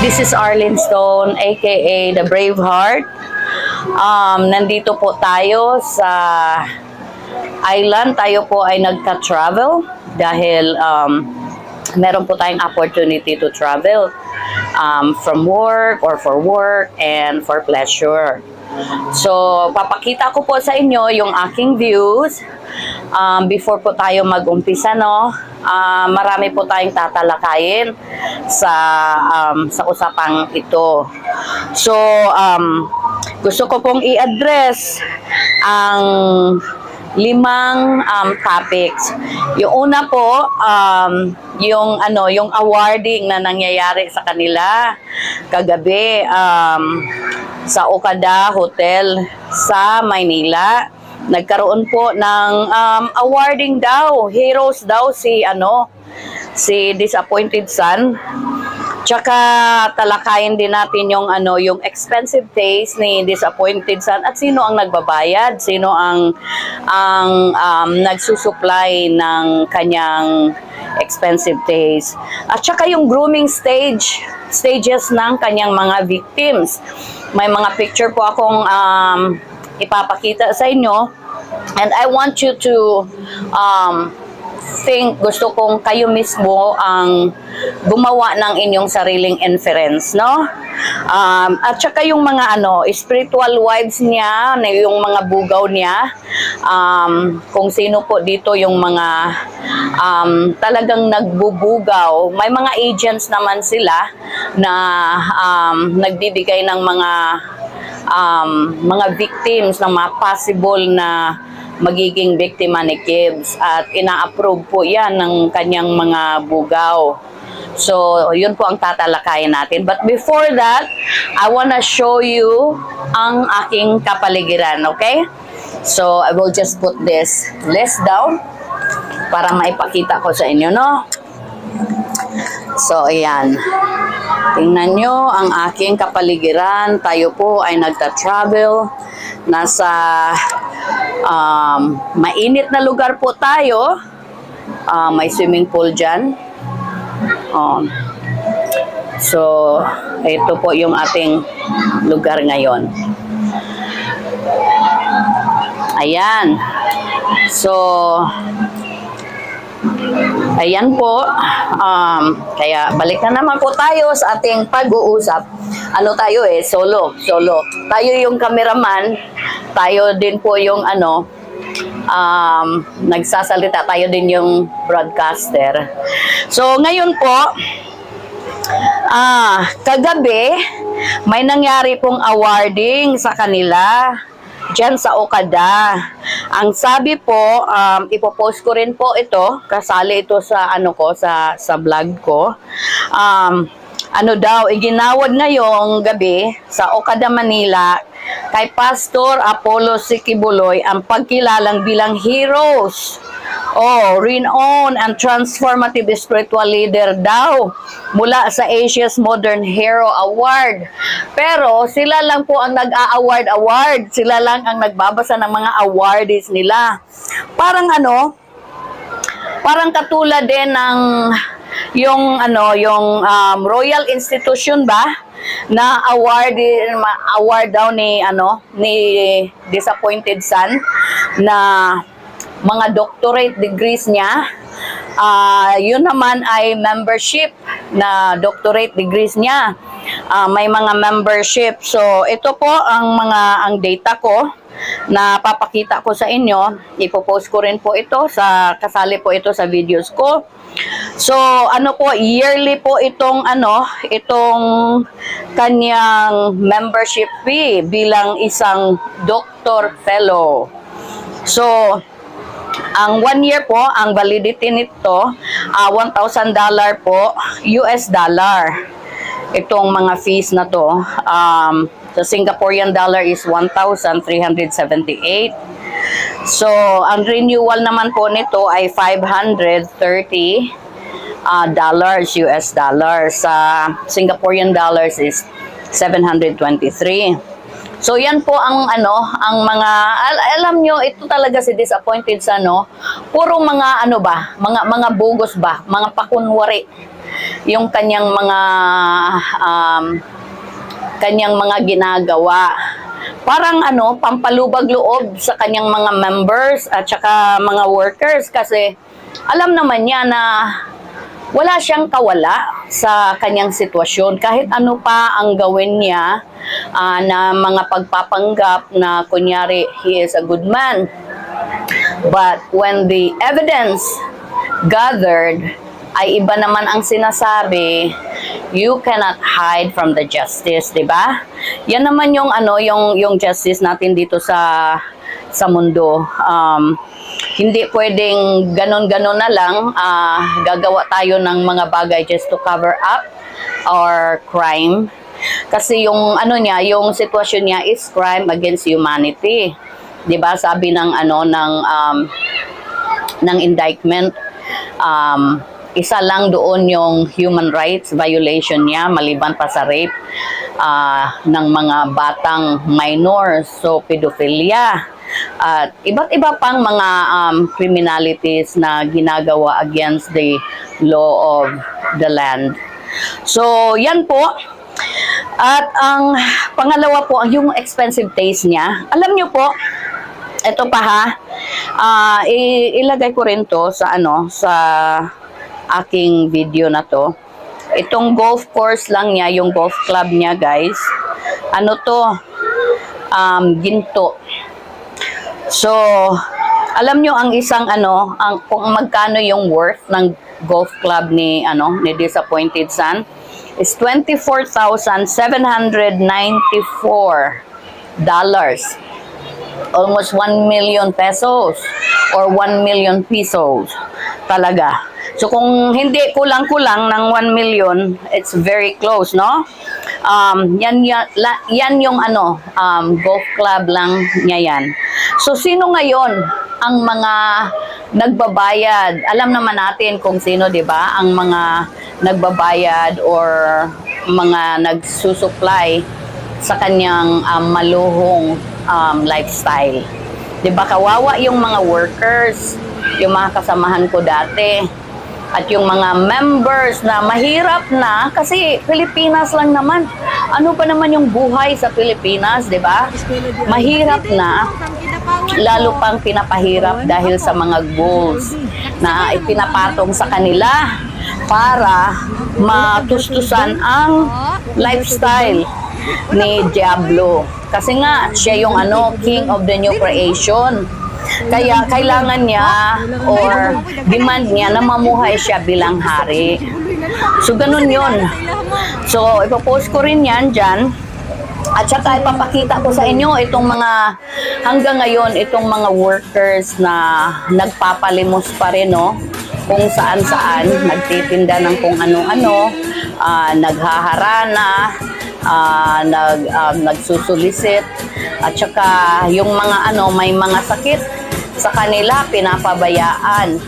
This is Arlene Stone, aka The Brave Heart. Um, nandito po tayo sa island. Tayo po ay nagka-travel dahil um, meron po tayong opportunity to travel um, from work or for work and for pleasure. So, papakita ko po sa inyo yung aking views um, before po tayo mag-umpisa, no? Ah, marami po tayong tatalakayin sa um, sa usapang ito. So, um, gusto ko pong i-address ang limang um, topics. Yung una po, um, yung ano, yung awarding na nangyayari sa kanila kagabi um, sa Okada Hotel sa Maynila. Nagkaroon po ng um, awarding daw, heroes daw si ano, si Disappointed Son. Tsaka talakayin din natin yung ano, yung expensive taste ni Disappointed Son at sino ang nagbabayad, sino ang ang um, nagsusupply ng kanyang expensive taste. At tsaka yung grooming stage, stages ng kanyang mga victims. May mga picture po akong um, ipapakita sa inyo and I want you to um, think, gusto kong kayo mismo ang gumawa ng inyong sariling inference, no? Um, at saka yung mga ano, spiritual wives niya, yung mga bugaw niya, um, kung sino po dito yung mga um, talagang nagbubugaw. May mga agents naman sila na um, nagbibigay ng mga um, mga victims ng mga possible na magiging biktima ni Gibbs at ina-approve po yan ng kanyang mga bugaw. So, yun po ang tatalakayin natin. But before that, I wanna show you ang aking kapaligiran, okay? So, I will just put this list down para maipakita ko sa inyo, no? So, ayan. Tingnan nyo ang aking kapaligiran. Tayo po ay nagta-travel. Nasa um, mainit na lugar po tayo. Ah, may swimming pool dyan. Oh. So, ito po yung ating lugar ngayon. Ayan. So, Ayan po. Um, kaya balik na naman po tayo sa ating pag-uusap. Ano tayo eh, solo, solo. Tayo yung cameraman, tayo din po yung ano, um, nagsasalita, tayo din yung broadcaster. So ngayon po, ah, kagabi, may nangyari pong awarding sa kanila dyan sa Okada. Ang sabi po, um, ipopost ko rin po ito, kasali ito sa ano ko, sa, sa vlog ko. Um, ano daw, iginawad ngayong gabi sa Okada, Manila, kay Pastor Apollo Sikibuloy ang pagkilalang bilang heroes. Oh, renowned and transformative spiritual leader daw mula sa Asia's Modern Hero Award. Pero sila lang po ang nag-a-award award. Sila lang ang nagbabasa ng mga awardees nila. Parang ano, parang katulad din ng yung ano, yung um, Royal Institution ba na award award daw ni ano ni Disappointed Son na mga doctorate degrees niya. Ah, yun naman ay membership na doctorate degrees niya. Ah, may mga membership. So, ito po ang mga ang data ko na papakita ko sa inyo. Ipopost ko rin po ito sa kasali po ito sa videos ko. So, ano po, yearly po itong ano, itong kanyang membership fee bilang isang doctor fellow. So, ang one year po, ang validity nito, ah, $1,000 po, US dollar. Itong mga fees na to. Um, sa Singaporean dollar is 1,378. So, ang renewal naman po nito ay 530 ah, dollars, US dollars. Sa Singaporean dollars is 723. So yan po ang ano, ang mga al- alam nyo ito talaga si disappointed sa no. Puro mga ano ba, mga mga bogus ba, mga pakunwari. Yung kanyang mga um, kanyang mga ginagawa. Parang ano, pampalubag loob sa kanyang mga members at saka mga workers kasi alam naman niya na wala siyang kawala sa kanyang sitwasyon. Kahit ano pa ang gawin niya ah, na mga pagpapanggap na kunyari he is a good man. But when the evidence gathered ay iba naman ang sinasabi, you cannot hide from the justice, 'di ba? Yan naman yung ano, yung yung justice natin dito sa sa mundo. Um, hindi pwedeng ganon-ganon na lang ah, gagawa tayo ng mga bagay just to cover up our crime. Kasi yung ano niya, yung sitwasyon niya is crime against humanity. 'Di ba? Sabi ng ano ng um, ng indictment um, isa lang doon yung human rights violation niya maliban pa sa rape ah, ng mga batang minors so pedophilia at iba't iba pang mga um, criminalities na ginagawa against the law of the land so yan po at ang pangalawa po yung expensive taste niya alam niyo po ito pa ha. I- ilagay ko rin to sa ano sa aking video na to. Itong golf course lang niya, yung golf club niya, guys. Ano to? Um, ginto. So, alam nyo ang isang ano, ang kung magkano yung worth ng golf club ni ano, ni Disappointed Son is 24,794 dollars almost 1 million pesos or 1 million pesos talaga. So kung hindi kulang-kulang ng 1 million, it's very close, no? Um, yan, yan, yan yung ano, um, golf club lang niya yan. So sino ngayon ang mga nagbabayad? Alam naman natin kung sino, di ba? Ang mga nagbabayad or mga nagsusupply sa kanyang um, maluhong um, lifestyle. 'Di ba kawawa yung mga workers, yung mga kasamahan ko dati at yung mga members na mahirap na kasi Pilipinas lang naman. Ano pa naman yung buhay sa Pilipinas, 'di ba? Mahirap na lalo pang pinapahirap dahil sa mga goals na ipinapatong sa kanila para matustusan ang lifestyle ni Diablo. Kasi nga, siya yung ano, king of the new creation. Kaya kailangan niya or demand niya na mamuhay siya bilang hari. So, ganun yun. So, ipopost ko rin yan dyan. At saka ipapakita ko sa inyo itong mga hanggang ngayon itong mga workers na nagpapalimos pa rin no kung saan saan nagtitinda ng kung ano-ano ah, naghaharana ah, nag um, nagsusulisit at saka yung mga ano may mga sakit sa kanila pinapabayaan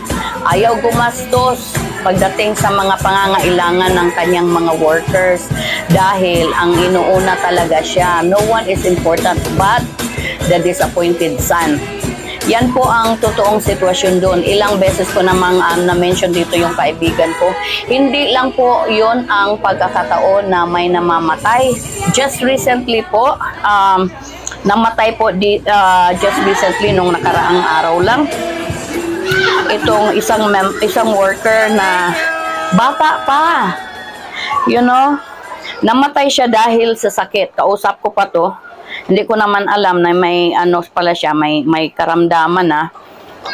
ayaw gumastos pagdating sa mga pangangailangan ng kanyang mga workers dahil ang inuuna talaga siya. No one is important but the disappointed son. Yan po ang totoong sitwasyon doon. Ilang beses ko namang um, na-mention dito yung kaibigan ko. Hindi lang po yon ang pagkakataon na may namamatay. Just recently po, um, namatay po di, uh, just recently nung nakaraang araw lang itong isang mem- isang worker na bata pa. You know, namatay siya dahil sa sakit. Kausap ko pa to. Hindi ko naman alam na may ano pala siya, may may karamdaman na.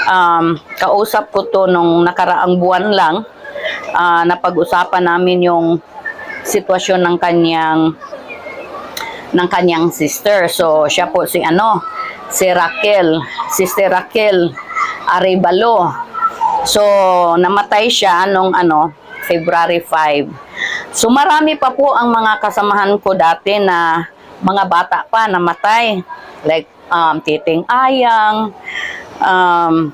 Um, kausap ko to nung nakaraang buwan lang. Ah, napag-usapan namin yung sitwasyon ng kanyang ng kanyang sister. So, siya po si ano, si Raquel, Sister Raquel Arevalo. So, namatay siya nung ano, February 5. So, marami pa po ang mga kasamahan ko dati na mga bata pa namatay. Like, um, Titing Ayang, um,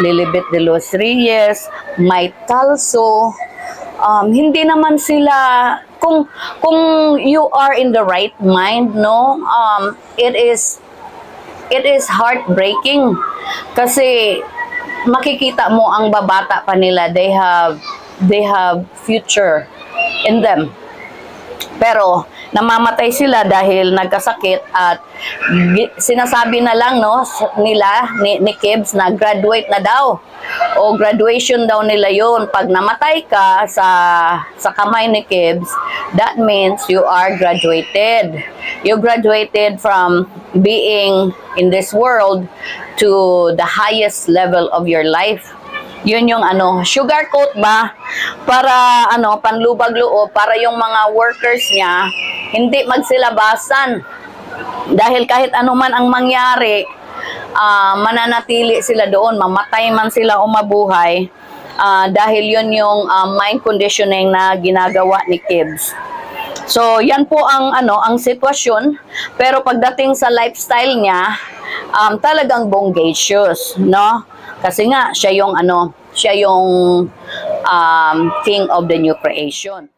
Lilibet de los Reyes, Mike Talso. Um, hindi naman sila kung kung you are in the right mind, no, um, it is it is heartbreaking. Kasi makikita mo ang babata pa nila they have they have future in them. Pero namamatay sila dahil nagkasakit at sinasabi na lang no nila ni, ni Kibbs na graduate na daw. O graduation daw nila yon pag namatay ka sa sa kamay ni Kibbs that means you are graduated. You graduated from being in this world to the highest level of your life yun yung ano, sugar coat ba? Para ano, panlubag loob, para yung mga workers niya hindi magsilabasan. Dahil kahit ano man ang mangyari, ah, mananatili sila doon, mamatay man sila o mabuhay. ah, dahil yun yung ah, mind conditioning na ginagawa ni Kibbs. So, yan po ang ano, ang sitwasyon. Pero pagdating sa lifestyle niya, um, talagang bongacious, no? Kasi nga siya yung ano, siya yung um, king of the new creation.